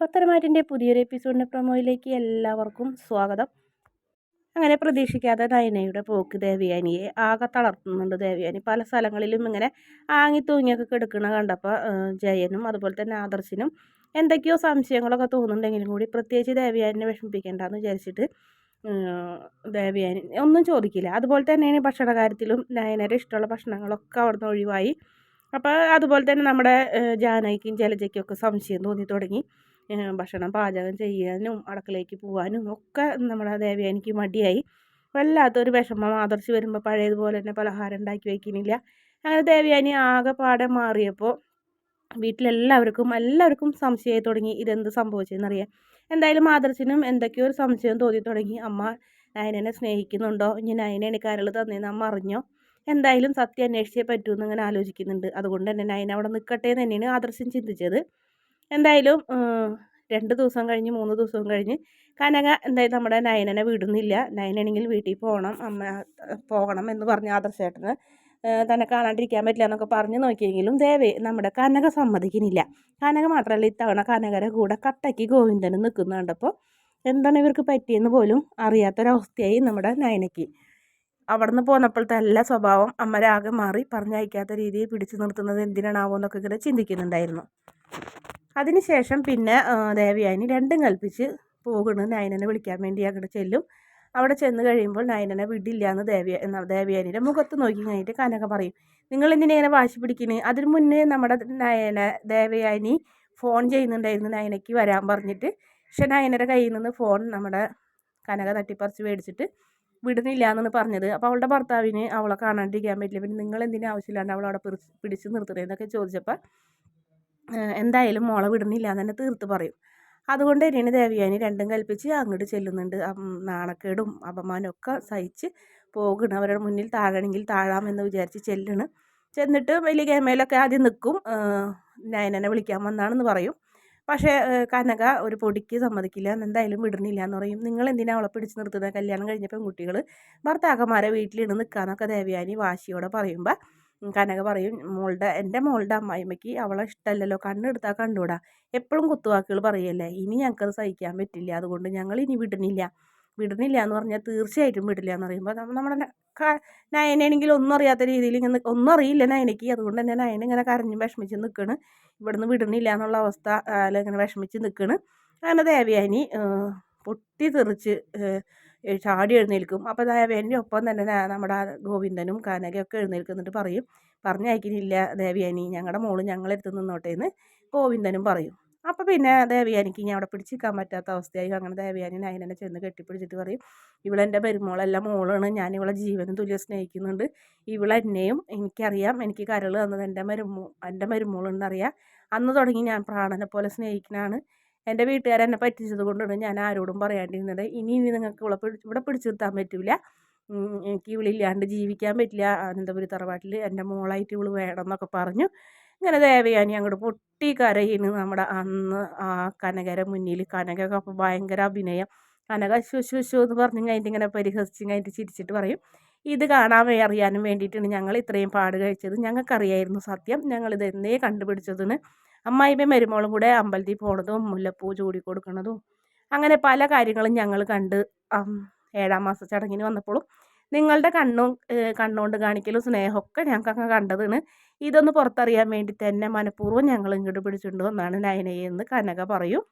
പത്തരമാറ്റിന്റെ പുതിയൊരു എപ്പിസോഡിന്റെ പ്രൊമോയിലേക്ക് എല്ലാവർക്കും സ്വാഗതം. അങ്ങനെ പ്രതീക്ഷിക്കാതെ നയനയുടെ പോക്ക് ദേവയാനിയെ ആകെ തളർത്തുന്നുണ്ട് ദേവയാനി. പല സ്ഥലങ്ങളിലും ഇങ്ങനെ ആങ്ങി തൂങ്ങിയൊക്കെ കിടക്കണ കണ്ടപ്പോൾ ജയനും അതുപോലെ തന്നെ ആദർശിനും എന്തൊക്കെയോ സംശയങ്ങളൊക്കെ തോന്നുന്നുണ്ടെങ്കിലും കൂടി പ്രത്യേകിച്ച് ദേവയാനിനെ വിഷമിപ്പിക്കേണ്ടെന്ന് വിചാരിച്ചിട്ട് ദേവയാനി ഒന്നും ചോദിക്കില്ല. അതുപോലെ തന്നെയാണ് ഭക്ഷണ കാര്യത്തിലും നയനയുടെ ഇഷ്ടമുള്ള ഭക്ഷണങ്ങളൊക്കെ അവിടുന്ന് ഒഴിവായി. അപ്പോൾ അതുപോലെ തന്നെ നമ്മുടെ ജാനകിക്കും ജലജയ്ക്കും ഒക്കെ സംശയം തോന്നി തുടങ്ങി. ഭക്ഷണം പാചകം ചെയ്യാനും അടുക്കളയ്ക്ക് പോകാനും ഒക്കെ നമ്മുടെ ദേവയാനിക്ക് മടിയായി. വല്ലാത്തൊരു വിഷമം. ആദർശി വരുമ്പോൾ പഴയതുപോലെ തന്നെ പലഹാരം ഉണ്ടാക്കി വയ്ക്കുന്നില്ല അങ്ങനെ ദേവയാനി ആകെ പാടെ മാറിയപ്പോൾ വീട്ടിലെല്ലാവർക്കും എല്ലാവർക്കും സംശയമായി തുടങ്ങി. ഇതെന്ത് സംഭവിച്ചതെന്നറിയാം എന്തായാലും ആദർശിനും എന്തൊക്കെയോ ഒരു സംശയം തോന്നി തുടങ്ങി. അമ്മ നയനെ സ്നേഹിക്കുന്നുണ്ടോ? ഇനി നയനയാണ് കരൾ തന്നേന്ന് അമ്മ അറിഞ്ഞോ? എന്തായാലും സത്യം അന്വേഷിച്ചേ പറ്റൂ എന്നിങ്ങനെ ആലോചിക്കുന്നുണ്ട്. അതുകൊണ്ട് തന്നെ നയന അവിടെ നിൽക്കട്ടെ എന്ന് തന്നെയാണ് ആദർശം ചിന്തിച്ചത്. എന്തായാലും രണ്ട് ദിവസം കഴിഞ്ഞ് മൂന്ന് ദിവസവും കഴിഞ്ഞ് കനക എന്തായാലും നമ്മുടെ നയനനെ വിടുന്നില്ല. നയനാണെങ്കിൽ വീട്ടിൽ പോകണം അമ്മ പോകണം എന്ന് പറഞ്ഞ് ആദർശേട്ടന് തന്നെ കാണാണ്ടിരിക്കാൻ പറ്റില്ല എന്നൊക്കെ പറഞ്ഞ് നോക്കിയെങ്കിലും ദേവേ നമ്മുടെ കനക സമ്മതിക്കുന്നില്ല. കനക മാത്രമല്ല ഇത്തവണ കനകരെ കൂടെ കട്ടയ്ക്ക് ഗോവിന്ദനും നിൽക്കുന്നുണ്ടപ്പോൾ എന്താണ് ഇവർക്ക് പറ്റിയെന്ന് പോലും അറിയാത്തൊരവസ്ഥയായി നമ്മുടെ നയനയ്ക്ക്. അവിടെ നിന്ന് പോന്നപ്പോഴത്തെ എല്ലാ സ്വഭാവം അമ്മരാകെ മാറി പറഞ്ഞയക്കാത്ത രീതിയിൽ പിടിച്ചു നിർത്തുന്നത് എന്തിനാണാവോ എന്നൊക്കെ ഇങ്ങനെ ചിന്തിക്കുന്നുണ്ടായിരുന്നു. അതിനുശേഷം പിന്നെ ദേവയാനി രണ്ടും കൽപ്പിച്ച് പോകുന്നു. നയനനെ വിളിക്കാൻ വേണ്ടി അങ്ങോട്ട് ചെല്ലും. അവിടെ ചെന്ന് കഴിയുമ്പോൾ നയനനെ വിടില്ല എന്ന് ദേവിയ ദേവയാനിയുടെ മുഖത്ത് നോക്കി കഴിഞ്ഞിട്ട് കനക പറയും. നിങ്ങൾ എന്തിനെ വാശി പിടിക്കുന്നത് അതിന് മുന്നേ നമ്മുടെ നയന ദേവയാനി ഫോൺ ചെയ്യുന്നുണ്ടായിരുന്നു നയനയ്ക്ക് വരാൻ പറഞ്ഞിട്ട്. പക്ഷെ നയനയുടെ കയ്യിൽ നിന്ന് ഫോൺ നമ്മുടെ കനക തട്ടിപ്പറിച്ച് മേടിച്ചിട്ട് വിടുന്നില്ല എന്നാണ് പറഞ്ഞത്. അപ്പോൾ അവളുടെ ഭർത്താവിന് അവളെ കാണാണ്ടിരിക്കാൻ പറ്റില്ല. പിന്നെ നിങ്ങൾ എന്തിനാ ആവശ്യമില്ലാണ്ട് അവളവിടെ പിടിച്ച് നിർത്തണേന്നൊക്കെ ചോദിച്ചപ്പോൾ എന്തായാലും മോളെ വിടുന്നില്ല എന്ന് തന്നെ തീർത്ത് പറയും. അതുകൊണ്ട് തന്നെയാണ് ദേവിയാനി രണ്ടും കൽപ്പിച്ച് അങ്ങോട്ട് ചെല്ലുന്നുണ്ട്. നാണക്കേടും അപമാനവും ഒക്കെ സഹിച്ച് പോകണം അവരുടെ മുന്നിൽ താഴണമെങ്കിൽ താഴാമെന്ന് വിചാരിച്ച് ചെല്ലണം ചെന്നിട്ട് വലിയ ഗമയിലൊക്കെ ആദ്യം നിൽക്കും. നയനനെ വിളിക്കാൻ വന്നാണെന്ന് പറയും. പക്ഷേ കനക ഒരു പൊടിക്ക് സമ്മതിക്കില്ല. എന്തായാലും വിടുന്നില്ല എന്ന് പറയും. നിങ്ങൾ എന്തിനാണ് അവളെ പിടിച്ച് നിർത്തുന്നത് കല്യാണം കഴിഞ്ഞ പെൺകുട്ടികൾ ഭർത്താക്കന്മാരെ വീട്ടിലിരുന്ന് നിൽക്കാന്നൊക്കെ ദേവയാനി വാശിയോടെ പറയുമ്പോൾ കനക പറയും മോളുടെ എന്റെ മോളുടെ അമ്മായിമ്മയ്ക്ക് അവളെ ഇഷ്ടമല്ലല്ലോ കണ്ണെടുത്താൽ കണ്ടുകൂടാ എപ്പോഴും കുത്തുവാക്കുകൾ പറയല്ലേ ഇനി ഞങ്ങൾക്കത് സഹിക്കാൻ പറ്റില്ല അതുകൊണ്ട് ഞങ്ങൾ ഇനി വിടുന്നില്ല. വിടുന്നില്ല എന്ന് പറഞ്ഞാൽ തീർച്ചയായിട്ടും വിടില്ല എന്ന് പറയുമ്പോൾ നമ്മുടെ നയനാണെങ്കിൽ ഒന്നും അറിയാത്ത രീതിയിൽ ഇങ്ങനെ ഒന്നും അറിയില്ല നയനയ്ക്ക്. അതുകൊണ്ട് തന്നെ നയന ഇങ്ങനെ കരഞ്ഞ് വിഷമിച്ച് നിൽക്കണ് ഇവിടുന്ന് വിടുന്നില്ല എന്നുള്ള അവസ്ഥ ഇങ്ങനെ വിഷമിച്ച് നിൽക്കണ് അങ്ങനെ ദേവയാനി പൊട്ടി തെറിച്ച് ചാടി എഴുന്നേൽക്കും. അപ്പോൾ ദേവയാനിന്റെ ഒപ്പം തന്നെ നമ്മുടെ ഗോവിന്ദനും കനകയൊക്കെ എഴുന്നേൽക്കുന്നിട്ട് പറയും. പറഞ്ഞയക്കുന്നില്ല ദേവിയാനി ഞങ്ങളുടെ മോൾ ഞങ്ങളെടുത്ത് നിന്നോട്ടെ എന്ന് ഗോവിന്ദനും പറയും. അപ്പോൾ പിന്നെ ദേവിയാനിക്ക് ഇനി അവിടെ പിടിച്ചിരിക്കാൻ പറ്റാത്ത അവസ്ഥയായി. അങ്ങനെ ദേവിയാനി നയനനെ ചെന്ന് കെട്ടിപ്പിടിച്ചിട്ട് പറയും ഇവളെന്റെ പെരുമോളല്ല മോളാണ്. ഞാൻ ഇവളെ ജീവനും തുല്യം സ്നേഹിക്കുന്നുണ്ട്. ഇവളെന്നെയും എനിക്കറിയാം. എനിക്ക് കരൾ തന്നത് എന്റെ മരുമോ എന്റെ മരുമോളെന്നറിയാം അന്ന് തുടങ്ങി ഞാൻ പ്രാണനെ പോലെ സ്നേഹിക്കുന്നതാണ് എന്റെ വീട്ടുകാരെന്നെ പറ്റിച്ചത് കൊണ്ടാണ് ഞാൻ ആരോടും പറയാണ്ടിരുന്നത്. ഇനി ഇനി നിങ്ങൾക്ക് ഇവിടെ ഇവിടെ പിടിച്ചു നിർത്താൻ പറ്റില്ല എനിക്ക് ഇവളില്ലാണ്ട് ജീവിക്കാൻ പറ്റില്ല. അനന്തപുരി തറവാട്ടിൽ എന്റെ മോളായിട്ട് ഇവൾ വേണം എന്നൊക്കെ പറഞ്ഞു. ഇങ്ങനെ ദേവയാനി അങ്ങോട്ട് പൊട്ടി കരയിന്ന്. നമ്മുടെ അന്ന് ആ കനകര മുന്നിൽ കനകൊക്കെ അപ്പോൾ ഭയങ്കര അഭിനയം. കനക ശു ശു ശു എന്ന് പറഞ്ഞ് കഴിഞ്ഞിട്ട് ഇങ്ങനെ പരിഹസിച്ച് കഴിഞ്ഞിട്ട് ചിരിച്ചിട്ട് പറയും ഇത് കാണാൻ അറിയാനും വേണ്ടിയിട്ടാണ് ഞങ്ങൾ ഇത്രയും പാട് കഴിച്ചത്. ഞങ്ങൾക്കറിയായിരുന്നു സത്യം. ഞങ്ങളിത് എന്നേ കണ്ടുപിടിച്ചതെന്ന് അമ്മായിമ്മയും മരുമോളും കൂടെ അമ്പലത്തിൽ പോണതും മുല്ലപ്പൂ ചൂടി കൊടുക്കണതും അങ്ങനെ പല കാര്യങ്ങളും ഞങ്ങൾ കണ്ട് ഏഴാം മാസ ചടങ്ങിന് വന്നപ്പോഴും നിങ്ങളുടെ കണ്ണും കണ്ണുകൊണ്ട് കാണിക്കലും സ്നേഹമൊക്കെ ഞങ്ങൾക്ക് അങ്ങ് കണ്ടതാണ്. ഇതൊന്ന് പുറത്തറിയാൻ വേണ്ടി തന്നെ മനഃപൂർവം ഞങ്ങൾ ഇങ്ങോട്ട് പിടിച്ചിട്ടുണ്ടോ എന്നാണ് നയനയെന്ന് കനക പറയും.